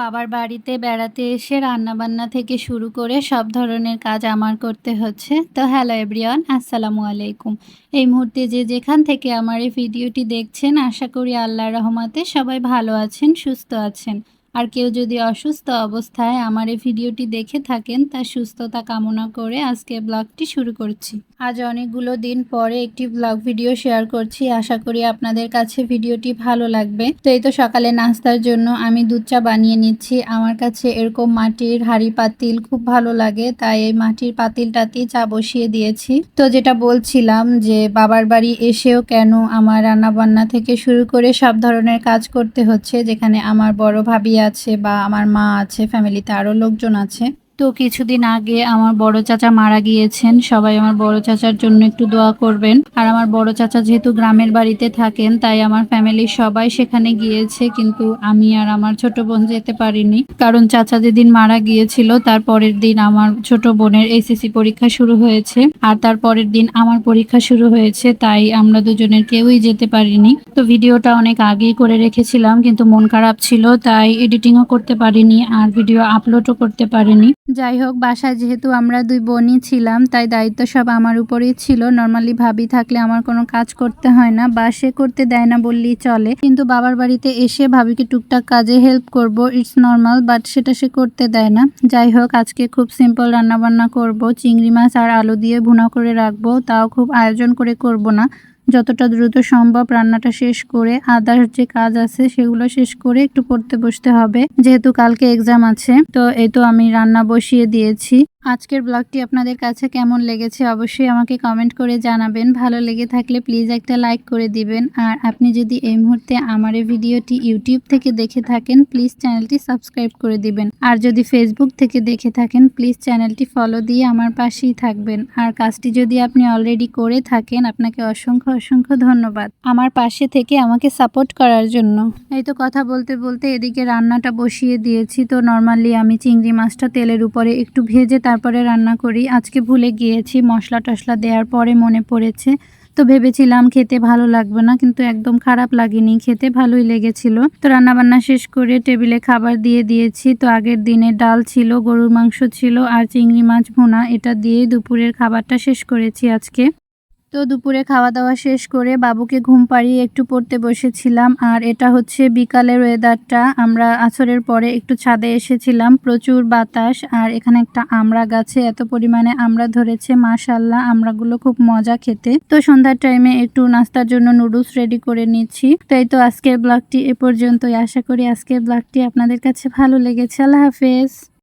বাবার বাড়িতে বেড়াতে এসে রান্নাবান্না থেকে শুরু করে সব ধরনের কাজ আমার করতে হচ্ছে। তো হ্যালো এভরিওয়ান, আসসালামু আলাইকুম। এই মুহূর্তে যে যেখান থেকে আমার এই ভিডিওটি দেখছেন, আশা করি আল্লাহর রহমাতে সবাই ভালো আছেন, সুস্থ আছেন। আর কেউ যদি অসুস্থ অবস্থায় আমার এই ভিডিওটি দেখে থাকেন, তার সুস্থতা কামনা করে আজকে ব্লগটি শুরু করছি। আজ অনেকগুলো দিন পরে একটি ব্লগ ভিডিও শেয়ার করছি। আশা করি আপনাদের কাছে ভিডিওটি ভালো লাগবে। তো এই তো সকালে নাস্তার জন্য আমি দুধ চা বানিয়ে নিচ্ছি। আমার কাছে এরকম মাটির হাড়ি পাতিল খুব ভালো লাগে, তাই এই মাটির পাতিলটাতেই চা বসিয়ে দিয়েছি। তো যেটা বলছিলাম যে বাবার বাড়ি এসেও কেন আমার রান্নাবান্না থেকে শুরু করে সব ধরনের কাজ করতে হচ্ছে, যেখানে আমার বড় ভাবি আছে বা আমার মা আছে ফ্যামিলিতে আরও লোকজন আছে তো কিছুদিন আগে আমার বড় চাচা মারা গিয়েছেন। সবাই আমার বড় চাচার জন্য একটু দোয়া করবেন। আর আমার বড় চাচা যেহেতু গ্রামের বাড়িতে থাকেন, তাই আমার ফ্যামিলির সবাই সেখানে গিয়েছে, কিন্তু আমি আর আমার ছোট বোন যেতে পারিনি। কারণ চাচা যেদিন মারা গিয়েছিল, তার পরের দিন আমার ছোট বোনের এসএসসি পরীক্ষা শুরু হয়েছে। আর তার পরের দিন আমার পরীক্ষা শুরু হয়েছে, তাই আমরা দুজনের কেউই যেতে পারিনি। তো ভিডিওটা অনেক আগেই করে রেখেছিলাম, কিন্তু মন খারাপ ছিল, তাই এডিটিংও করতে পারিনি, আর ভিডিও আপলোডও করতে পারিনি। যাই হোক, বাসায় যেহেতু আমরা দুই বোনই ছিলাম, তাই দায়িত্ব সব আমার উপরেই ছিল। নর্মালি ভাবি থাকলে আমার কোনো কাজ করতে হয় না, বা সে করতে দেয় না বললেই চলে। কিন্তু বাবার বাড়িতে এসে ভাবিকে টুকটাক কাজে হেল্প করব ইটস নর্মাল বাট সেটা সে করতে দেয় না। যাই হোক, আজকে খুব সিম্পল রান্নাবান্না করব, চিংড়ি মাছ আর আলু দিয়ে ভুনা করে রাখব, তাও খুব আয়োজন করে করব না। যতটা দ্রুত সম্ভব রান্নাটা শেষ করে আদার্স যে কাজ আছে সেগুলো শেষ করে একটু পড়তে বসতে হবে। যেহেতু কালকে এক্সাম আছে, তো এই তো আমি রান্না বসিয়ে দিয়েছি। আজকের ব্লগটি আপনাদের কাছে কেমন লেগেছে অবশ্যই আমাকে কমেন্ট করে জানাবেন। ভালো লেগে থাকলে প্লিজ একটা লাইক করে দিবেন। আর আপনি যদি এই মুহূর্তে আমার এই ভিডিওটি ইউটিউব থেকে দেখে থাকেন প্লিজ চ্যানেলটি সাবস্ক্রাইব করে দিবেন। আর যদি ফেসবুক থেকে দেখে থাকেন প্লিজ চ্যানেলটি ফলো দিয়ে আমার পাশেই থাকবেন। আর কাজটি যদি আপনি অলরেডি করে থাকেন, আপনাকে অসংখ্য অসংখ্য ধন্যবাদ। আমার পাশে থেকে আমাকে সাপোর্ট করার জন্য। এই তো কথা বলতে বলতে এদিকে রান্নাটা বসিয়ে দিয়েছি। তো নর্মালি আমি চিংড়ি মাছটা তেলের উপরে একটু ভেজে তারপরে রান্না করি। আজকে ভুলে গিয়েছি, মশলা টশলা দেওয়ার পরে মনে পড়েছে। তো ভেবেছিলাম খেতে ভালো লাগবে না, কিন্তু একদম খারাপ লাগেনি। খেতে ভালোই লেগেছিল। তো রান্না বান্না শেষ করে টেবিলে খাবার দিয়ে দিয়েছি। তো আগের দিনে ডাল ছিল, গরুর মাংস ছিল আর চিংড়ি মাছ ভুনা। এটা দিয়ে দুপুরের খাবারটা শেষ করেছি আজকে। তো দুপুরে খাওয়া দাওয়া শেষ করে বাবুকে ঘুম পাড়িয়ে একটু পড়তে বসেছিলাম। আর এটা হচ্ছে বিকালের ওয়েদারটা। আমরা আছরের পরে একটু ছাদে এসেছিলাম। প্রচুর বাতাস আর এখানে একটা আমড়া গাছে এত পরিমাণে আমরা ধরেছে মাশাল্লাহ আমড়াগুলো খুব মজা খেতে। তো সন্ধ্যার টাইমে একটু নাস্তার জন্য নুডলস রেডি করে নিচ্ছি। তাই তো আজকের ব্লগটি এ পর্যন্তই। আশা করি আজকের ব্লগটি আপনাদের কাছে ভালো লেগেছে। আল্লাহ হাফেজ।